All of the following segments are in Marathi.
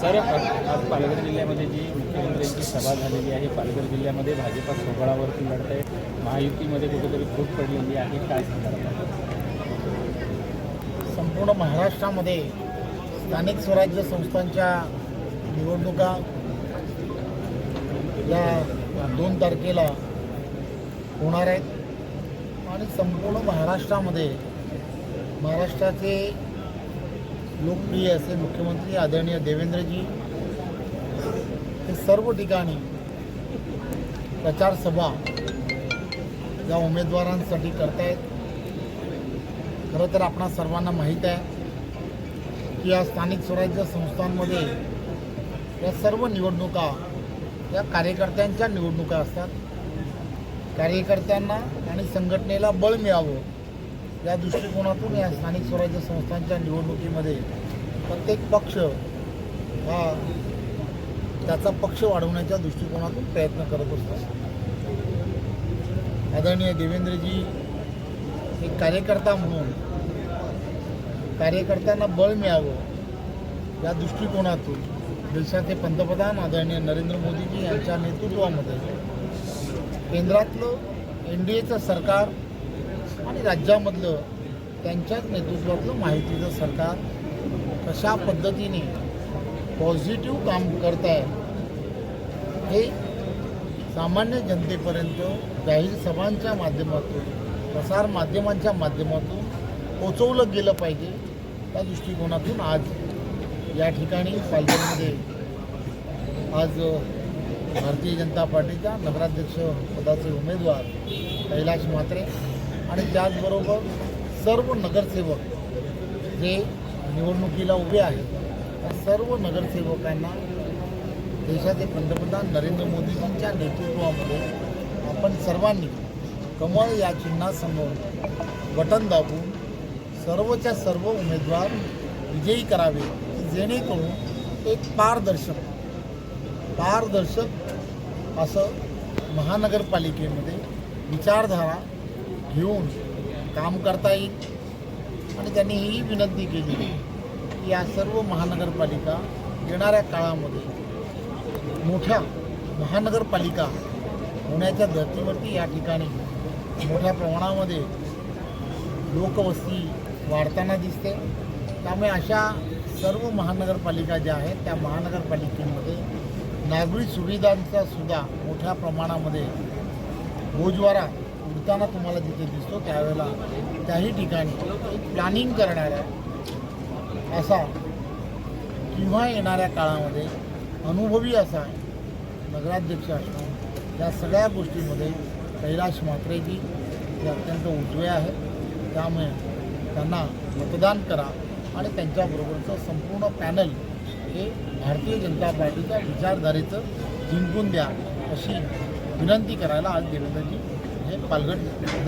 सर आज पालघर जिल्ह्यामध्ये जी मुख्यमंत्र्यांची सभा झालेली आहे पालघर जिल्ह्यामध्ये भाजपा सोहळावरती लढत आहे महायुतीमध्ये कुठेतरी फूट पडलेली आहे. काय संपूर्ण महाराष्ट्रामध्ये स्थानिक स्वराज्य संस्थांच्या निवडणुका या दोन तारखेला होणार आहेत. आणि संपूर्ण महाराष्ट्रामध्ये महाराष्ट्राचे लोकप्रिय असे मुख्यमंत्री आदरणीय देवेंद्रजी हे सर्व ठिकाणी प्रचारसभा या उमेदवारांसाठी करतायत. खरं तर आपणा सर्वांना माहीत आहे की या स्थानिक स्वराज्य संस्थांमध्ये या सर्व निवडणुका या कार्यकर्त्यांच्या निवडणुका असतात. कार्यकर्त्यांना आणि संघटनेला बळ मिळावं या दृष्टिकोनातून या स्थानिक स्वराज्य संस्थांच्या निवडणुकीमध्ये प्रत्येक पक्ष हा त्याचा पक्ष वाढवण्याच्या दृष्टिकोनातून प्रयत्न करत असतो. आदरणीय देवेंद्रजी एक कार्यकर्ता म्हणून कार्यकर्त्यांना बळ मिळावं या दृष्टिकोनातून देशाचे पंतप्रधान आदरणीय नरेंद्र मोदीजी यांच्या नेतृत्वामध्ये केंद्रातलं एन डी एचं सरकार आणि राज्यामधलं त्यांच्याच नेतृत्वातलं माहितीचं सरकार कशा पद्धतीने पॉझिटिव्ह काम करत आहे हे सामान्य जनतेपर्यंत जाहीर सभांच्या माध्यमातून प्रसार माध्यमांच्या माध्यमातून पोचवलं गेलं पाहिजे. त्या दृष्टिकोनातून आज या ठिकाणी पालघरमध्ये आज भारतीय जनता पार्टीच्या नगराध्यक्ष पदाचे उमेदवार कैलाश म्हात्रे आणि त्याचबरोबर सर्व नगरसेवक जे निवडणुकीला उभे आहेत त्या सर्व नगरसेवकांना देशाचे पंतप्रधान नरेंद्र मोदीजींच्या नेतृत्वामध्ये आपण सर्वांनी कमळ या चिन्हासमोर बटन दाबून सर्वच्या सर्व उमेदवार विजयी करावे जेणेकरून एक पारदर्शक पारदर्शक असं महानगरपालिकेमध्ये विचारधारा घेऊन काम करता येईल. आणि त्यांनी ही विनंती केली की या सर्व महानगरपालिका येणाऱ्या काळामध्ये मोठ्या महानगरपालिका होण्याच्या धर्तीवरती या ठिकाणी मोठ्या प्रमाणामध्ये लोकवस्ती वाढताना दिसते. त्यामुळे अशा सर्व महानगरपालिका ज्या आहेत त्या महानगरपालिकेमध्ये नागरी सुविधांचा सुद्धा मोठ्या प्रमाणामध्ये बोजवारा उडताना तुम्हाला जिथे दिसतो त्यावेळेला त्याही ठिकाणी प्लॅनिंग करणाऱ्या असा किंवा येणाऱ्या काळामध्ये अनुभवी असा नगराध्यक्ष असणं या सगळ्या गोष्टीमध्ये कैलाश म्हात्रेजी हे अत्यंत उजवे आहेत. त्यामुळे त्यांना मतदान करा आणि त्यांच्याबरोबरचं संपूर्ण पॅनल हे भारतीय जनता पार्टीच्या विचारधारेचं जिंकून द्या अशी विनंती करायला आज देवेंद्रजी हे पालघर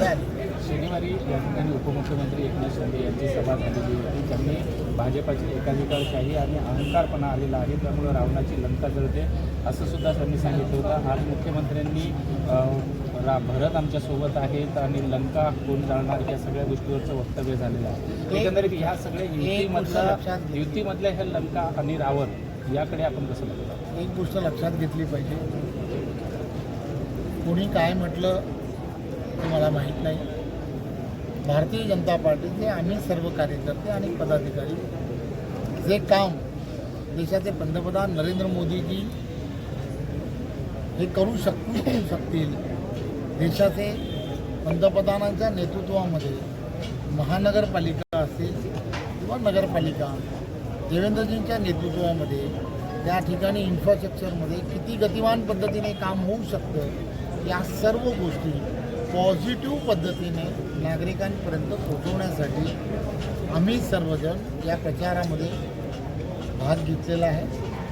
आले शनिवारी या ठिकाणी उपमुख्यमंत्री एकनाथ शिंदे यांची सभा झालेली होती. त्यांनी भाजपाची एकाधिकारशाही आणि अहंकारपणा आलेला आहे. त्यामुळे रावणाची लंका जळते असं सुद्धा त्यांनी सांगितलं होतं. आज मुख्यमंत्र्यांनी रा भरत आमच्यासोबत आहेत आणि लंका कोण जाळणार या सगळ्या गोष्टीवरचं वक्तव्य झालेलं आहे. एक- एकंदरीत ह्या सगळ्या युतीमधल्या. युतीमधल्या ह्या लंका आणि रावण याकडे आपण कसं बघतो एक गोष्ट लक्षात घेतली पाहिजे. कोणी काय म्हटलं ते मला माहीत नाही. भारतीय जनता पार्टीचे आम्ही सर्व कार्यकर्ते आणि पदाधिकारी जे काम देशाचे पंतप्रधान नरेंद्र मोदीजी हे करू शकू शकतील देशाचे पंतप्रधानांच्या नेतृत्वामध्ये महानगरपालिका असेल किंवा नगरपालिका देवेंद्रजींच्या नेतृत्वामध्ये त्या ठिकाणी इन्फ्रास्ट्रक्चरमध्ये किती गतिमान पद्धतीने काम होऊ शकतं या सर्व गोष्टी पॉझिटिव्ह पद्धतीने नागरिकांपर्यंत पोहोचवण्यासाठी आम्ही सर्वजण या प्रचारामध्ये भाग घेतलेला आहे.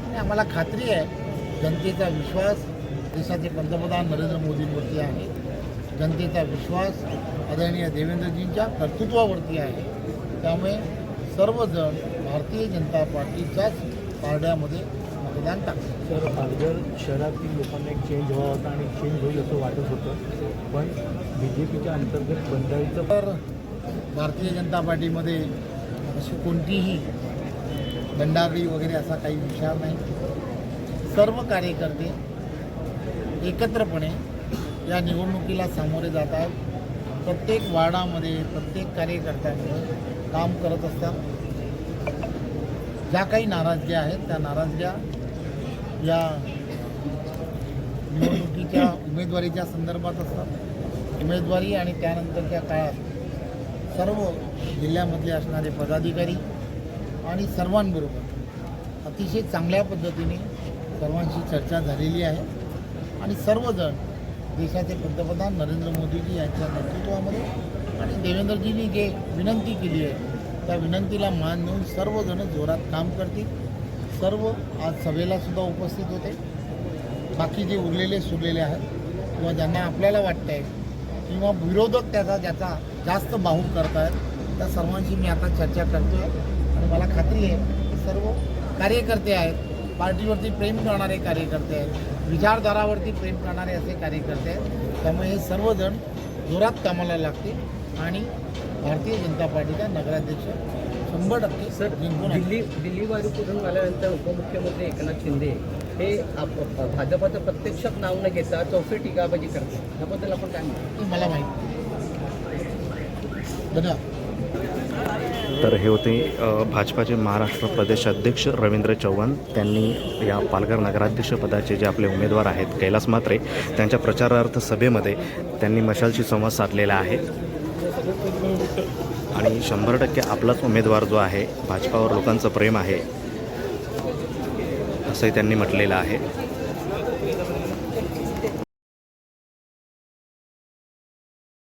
आणि आम्हाला खात्री आहे जनतेचा विश्वास देशाचे पंतप्रधान नरेंद्र मोदींवरती आहे. जनतेचा विश्वास आदरणीय देवेंद्रजींच्या कर्तृत्वावरती आहे. त्यामुळे सर्वजण भारतीय जनता पार्टीच्याच पारड्यामध्ये तर पालघर शहरातील लोकांना एक चेंज व्हावा होता आणि चेंज होईल असं वाटत होतं. पण बी जे पीच्या अंतर्गत बंडाळीचं तर भारतीय जनता पार्टीमध्ये अशी कोणतीही दंडागडी वगैरे असा काही विचार नाही. सर्व कार्यकर्ते एकत्रपणे या निवडणुकीला सामोरे जात आहेत. प्रत्येक वार्डामध्ये प्रत्येक कार्यकर्त्यामध्ये काम करत असतात. ज्या काही नाराजग्या आहेत त्या नाराजग्या या निवडणुकीच्या उमेदवारीच्या संदर्भात असतात. उमेदवारी आणि त्यानंतरच्या काळात सर्व जिल्ह्यामधले असणारे पदाधिकारी आणि सर्वांबरोबर अतिशय चांगल्या पद्धतीने सर्वांशी चर्चा झालेली आहे. आणि सर्वजण देशाचे पंतप्रधान नरेंद्र मोदीजी यांच्या नेतृत्वामध्ये आणि देवेंद्रजींनी जे विनंती केली आहे त्या विनंतीला मान देऊन सर्वजण जोरात काम करतील. सर्व आज सभेलासुद्धा उपस्थित होते. बाकी जे उरलेले सुरलेले आहेत किंवा ज्यांना आपल्याला वाटतं आहे किंवा विरोधक त्याचा ज्याचा जास्त बाहू करत आहेत त्या सर्वांशी मी आता चर्चा करतो आहे आणि मला खात्री आहे की सर्व कार्यकर्ते आहेत पार्टीवरती प्रेम करणारे कार्यकर्ते आहेत विचारधारावरती प्रेम करणारे असे कार्यकर्ते आहेत. त्यामुळे हे सर्वजण जोरात कामाला लागतील. आणि भारतीय जनता पार्टीचा नगराध्यक्ष शंभर टक्के. सर. दिल्ली दिल्ली वारीकडून आल्यानंतर उपमुख्यमंत्री एकनाथ शिंदे हे आप- भाजपाचं प्रत्यक्ष नाव न घेता चौफी टीकाबाजी करतात. याबद्दल आपण काय म्हणतो? हे मला माहिती. धन्यवाद. तर हे होते भाजपाचे महाराष्ट्र प्रदेश अध्यक्ष रवींद्र चव्हाण त्यांनी या पालघर नगराध्यक्षपदाचे जे आपले उमेदवार आहेत कैलास मात्रे त्यांच्या प्रचारार्थ सभेमध्ये त्यांनी मशालशी संवाद साधलेला आहे. आणि शंभर टक्के आपलाच उमेदवार जो आहे भाजपावर लोकांचं प्रेम आहे असंही त्यांनी म्हटलेलं आहे.